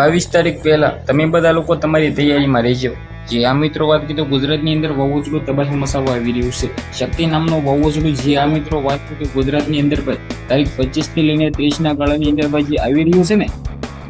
બાવીસ તારીખ પહેલા તમે બધા લોકો તમારી તૈયારીમાં રહેજો. જે આ મિત્રો વાત કીધું ગુજરાતની અંદર વાવાઝોડું તબાહી મસાવો આવી રહ્યું છે. શક્તિ નામનું વાવાઝોડું જે આ મિત્રો વાત કીધું ગુજરાતની અંદર તારીખ પચીસથી લઈને ત્રીસ ના ગાળાની અંદર જે આવી રહ્યું છે ને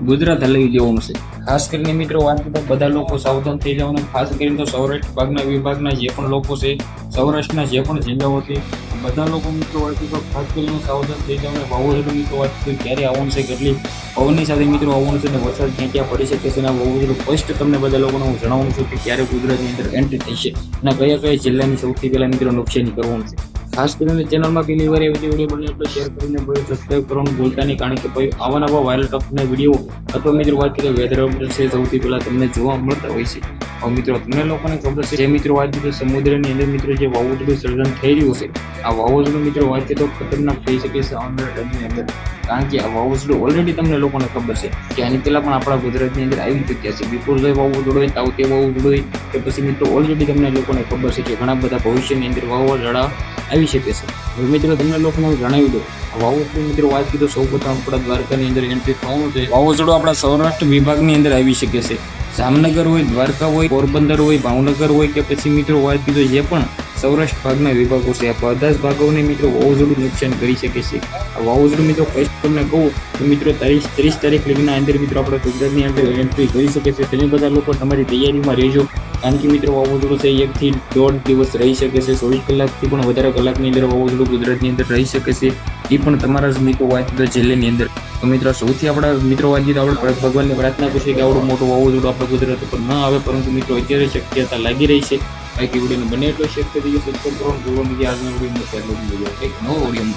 ગુજરાત હલાવી દેવાનું છે. ખાસ કરીને મિત્રો વાત કરતા બધા લોકો સાવધાન થઈ જવાનું. ખાસ કરીને તો સૌરાષ્ટ્ર ભાગના વિભાગના જે પણ લોકો છે, સૌરાષ્ટ્રના જે પણ જિલ્લાઓ છે, બધા લોકો મિત્રો વાત તો ખાસ કરીને સાવધાન થઈ જવાનું. વાવાઝોડું મિત્રો વાત કરી ક્યારે આવવાનું છે, કેટલી પવનની સાથે મિત્રો આવવાનું છે અને વરસાદ ક્યાં ક્યાં પડી શકે છે અને વાવાઝોડું ફર્સ્ટ તમને બધા લોકોને હું જણાવું છું કે ક્યારે ગુજરાતની અંદર એન્ટ્રી થશે અને કયા કયા જિલ્લાની સૌથી પહેલાં મિત્રો નુકસાની કરવાનું છે. ખાસ કરીને ચેનલમાં પહેલી વાર એવી વીડિયો બને એટલે શેર કરીને ભાઈ સબસ્ક્રાઈબ કરવાનું ભૂલતા નહીં. કારણ કે ભાઈ આવા નવા વાયરલ ટપના વીડિયો અથવા મિત્રો વાત કરીએ વેધર અપડેટ છે, સૌથી પહેલાં તમને જોવા મળતા હોય છે. હવે મિત્રો તમને લોકોને ખબર છે જે મિત્રો વાત કરીએ સમુદ્રની અંદર મિત્રો જે વાવાઝોડું સર્જન થઈ રહ્યું છે આ વાવાઝોડું મિત્રો વાત કરીએ તો ખતરનાક થઈ શકે છે ટાઈમની અંદર. કારણ કે આ વાવાઝોડું ઓલરેડી તમને લોકોને ખબર છે કે આની પહેલાં પણ આપણા ગુજરાતની અંદર આવી ચૂક્યા છે. બિપોર જોઈ વાવાઝોડું હોય તાવતે વાવાઝોડું હોય, કે પછી મિત્રો ઓલરેડી તમને લોકોને ખબર છે કે ઘણા બધા ભવિષ્યની અંદર વાવાઝોડા આવી શકે છે. હવે મિત્રો, તમને લોકોને જણાવી દઉં. વાવાઝોડું મિત્રો, વાત કીધું, સૌ પ્રથમ આપણા દ્વારકાની અંદર એન્ટ્રી થવાનું છે. વાવાઝોડું આપણા સૌરાષ્ટ્ર વિભાગની અંદર આવી શકે છે. જામનગર હોય, દ્વારકા હોય, પોરબંદર હોય, ભાવનગર હોય કે પછી મિત્રો, વાત કીધું જે પણ સૌરાષ્ટ્ર ભાગના વિભાગો છે, આ બધા જ ભાગોને મિત્રો વાવાઝોડું નુકસાન કરી શકે છે. આ વાવાઝોડું મિત્રો ફર્સ્ટ તમને કહું, તો મિત્રો તારીખ ત્રીસ તારીખ લગીના અંદર મિત્રો, આપણે ગુજરાતની અંદર એન્ટ્રી કરી શકે છે. તમે બધા લોકો તમારી તૈયારીમાં રહેજો. કારણ કે મિત્રો વાવાઝોડું છે, એકથી દોઢ દિવસ રહી શકે છે, ચોવીસ કલાકથી પણ વધારે કલાકની અંદર વાવાઝોડું ગુજરાતની અંદર રહી શકે છે. એ પણ તમારા જ મિત્રો વાંચતા જિલ્લાની અંદર. તો મિત્રો, સૌથી આપણા મિત્રો વાંચી તો આપણે ભગવાનને પ્રાર્થના કરીએ કે આવડું મોટું વાવાઝોડું આપણા ગુજરાત ઉપર ન આવે, પરંતુ મિત્રો, અત્યારે શક્યતા લાગી રહી છે. બાકી વિડીયોને બને એટલો શેર કરી દીધો સબસ્ક્રાઈબ કરો જોવા આજના વીડિયો નવો વીડિયો